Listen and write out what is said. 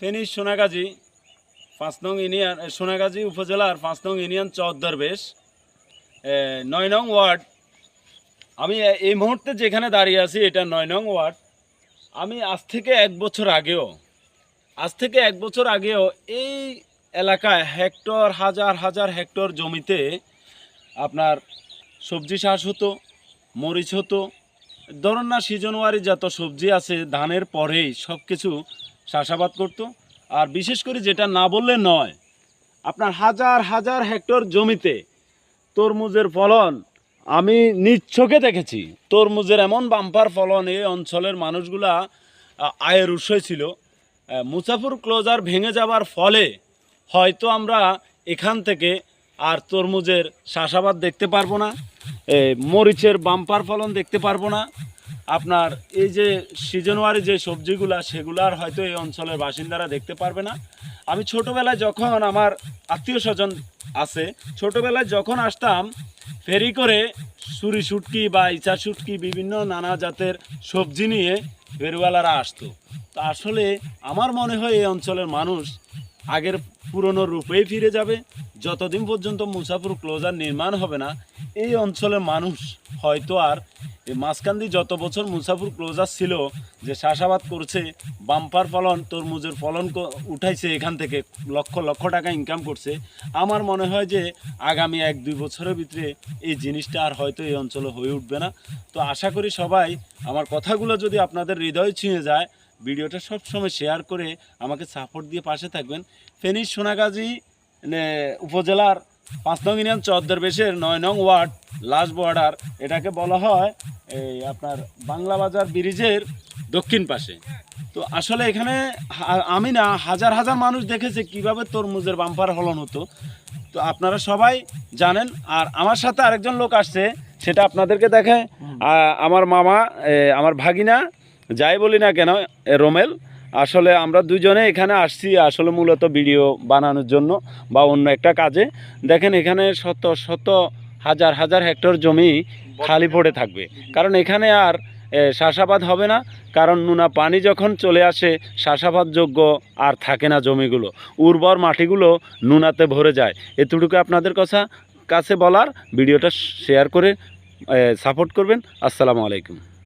ফেনী সোনাগাজী, পাঁচ নং ইউনিয়ন সোনাগাজী উপজেলার পাঁচ নং ইউনিয়ন চৌদ্দর বেশ নয় নং ওয়ার্ড। আমি এই মুহূর্তে যেখানে দাঁড়িয়ে আছি, এটা নয় নং ওয়ার্ড। আমি আজ থেকে এক বছর আগেও, আজ থেকে এক বছর আগেও এই এলাকায় হেক্টর, হাজার হাজার হেক্টর জমিতে আপনার সবজি চাষ হতো, মরিচ হতো। ধরুন না সিজনওয়ারি যত সবজি আছে, ধানের পরেই সব কিছু চাষাবাদ করতো। আর বিশেষ করে যেটা না বললে নয়, আপনার হাজার হাজার হেক্টর জমিতে তরমুজের ফলন আমি চোখে দেখেছি। তরমুজের এমন বাম্পার ফলন এই অঞ্চলের মানুষগুলা আয়ের উৎস ছিল। মুসাফুর ক্লোজার ভেঙে যাবার ফলে হয়তো আমরা এখান থেকে আর তরমুজের চাষাবাদ দেখতে পারব না মরিচের বাম্পার ফলন দেখতে পারব না আপনার এই যে সিজনওয়ারি যে সবজিগুলা সেগুলার হয়তো এই অঞ্চলের বাসিন্দারা দেখতে পারবে না। আমি ছোটোবেলায় যখন আমার আত্মীয় স্বজন আছে, ছোটোবেলায় যখন আসতাম, ফেরি করে সুরি শুটকি বা ইচা শুটকি, বিভিন্ন নানা জাতের সবজি নিয়ে ফেরিওয়ালারা আসতো। তা আসলে আমার মনে হয় এই অঞ্চলের মানুষ আগের পুরনো রূপেই ফিরে যাবে। যতদিন পর্যন্ত মুসাফুর ক্লোজার নির্মাণ হবে না, এই অঞ্চলের মানুষ হয়তো আর এই মাঝখান্দি যত বছর মুসাফুর ক্লোজার ছিল, যে চাষাবাদ করছে, বাম্পার ফলন, তরমুজের ফলন উঠাইছে এখান থেকে, লক্ষ লক্ষ টাকা ইনকাম করছে, আমার মনে হয় যে আগামী এক দুই বছরের ভিতরে এই জিনিসটা আর হয়তো এই অঞ্চলে হয়ে উঠবে না। তো আশা করি সবাই আমার কথাগুলো যদি আপনাদের হৃদয় ছুঁয়ে যায়, ভিডিওটা সবসময় শেয়ার করে আমাকে সাপোর্ট দিয়ে পাশে থাকবেন। ফেনী সোনাগাজী উপজেলার পাঁচ নং ইউনিয়ন চৌদ্দর বেশের নয় নং ওয়ার্ড লাস্ট বর্ডার এটাকে বলা হয় এই আপনার বাংলা বাজার ব্রিজের দক্ষিণ পাশে। তো আসলে এখানে আমি না, হাজার হাজার মানুষ দেখেছে কীভাবে তরমুজের বাম্পার হলন হতো। তো আপনারা সবাই জানেন, আর আমার সাথে আরেকজন লোক আসছে, সেটা আপনাদেরকে দেখে আমার মামা আমার ভাগিনা, যাই বলি না কেন রোমেল। আসলে আমরা দুজনে এখানে আসছি আসলে মূলত ভিডিও বানানোর জন্য বা অন্য একটা কাজে। দেখেন এখানে শত শত হাজার হাজার হেক্টর জমি খালি পড়ে থাকবে। কারণ এখানে আর চাষাবাদ হবে না। কারণ নোনা পানি যখন চলে আসে চাষাবাদ যোগ্য আর থাকে না জমিগুলো। উর্বর মাটিগুলো নুনাতে ভরে যায়। এতটুকু আপনাদের কথা, কাছে বলার। ভিডিওটা শেয়ার করে সাপোর্ট করবেন। আসসালামু আলাইকুম।